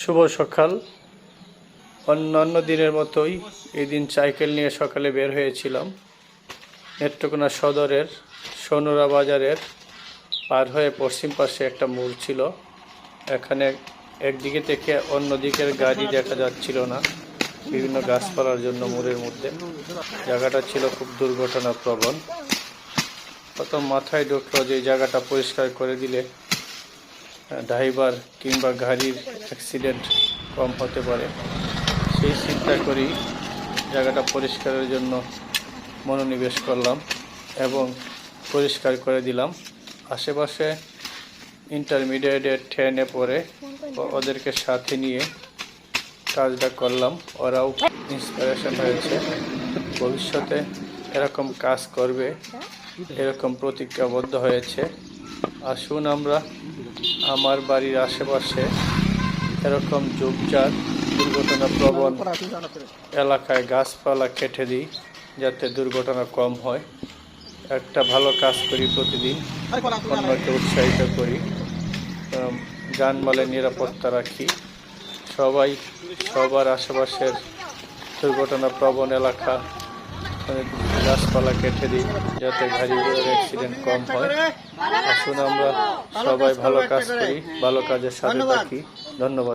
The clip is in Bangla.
শুভ সকাল। অন্যান্য দিনের মতোই এই দিন সাইকেল নিয়ে সকালে বের হয়েছিলাম। নেত্রকোনা সদরের সোনরা বাজারের পার হয়ে পশ্চিম পাশে একটা মোড় ছিল। এখানে একদিকে থেকে অন্য দিকের গাড়ি দেখা যাচ্ছিল না। বিভিন্ন গাছপালার জন্য মোড়ের মধ্যে। জায়গাটা ছিল খুব দুর্ঘটনা প্রবণ প্রথম মাথায় ঢুকলো যে জায়গাটা পরিষ্কার করে দিলে ড্রাইভার কিংবা গাড়ির অ্যাক্সিডেন্ট কম হতে পারে। সেই চিন্তা করি জায়গাটা পরিষ্কারের জন্য মনোনিবেশ করলাম এবং পরিষ্কার করে দিলাম। আশেপাশে ইন্টারমিডিয়েটের ট্রেনে পড়ে ওদেরকে সাথে নিয়ে কাজটা করলাম। ওরাও ইন্সপিরেশন হয়েছে। ভবিষ্যতে এরকম কাজ করবে, এরকম প্রতিজ্ঞাবদ্ধ হয়েছে। আসুন আমরা আমার বাড়ির আশেপাশে এরকম ঝোপঝাড় দুর্ঘটনা প্রবণ এলাকায় গাছপালা কেটে দিই যাতে দুর্ঘটনা কম হয়। একটা ভালো কাজ করি প্রতিদিন, অন্যকে উৎসাহিত করি। যানবাহনের নিরাপত্তা রাখি। সবাই, সবার আশেপাশের দুর্ঘটনা প্রবণ এলাকা গাছপালা কেটে দিই যাতে গাড়ি ঘোড়ার অ্যাক্সিডেন্ট কম হয়। আসুন আমরা সবাই ভালো কাজ করি, ভালো কাজের সাথে থাকি। ধন্যবাদ।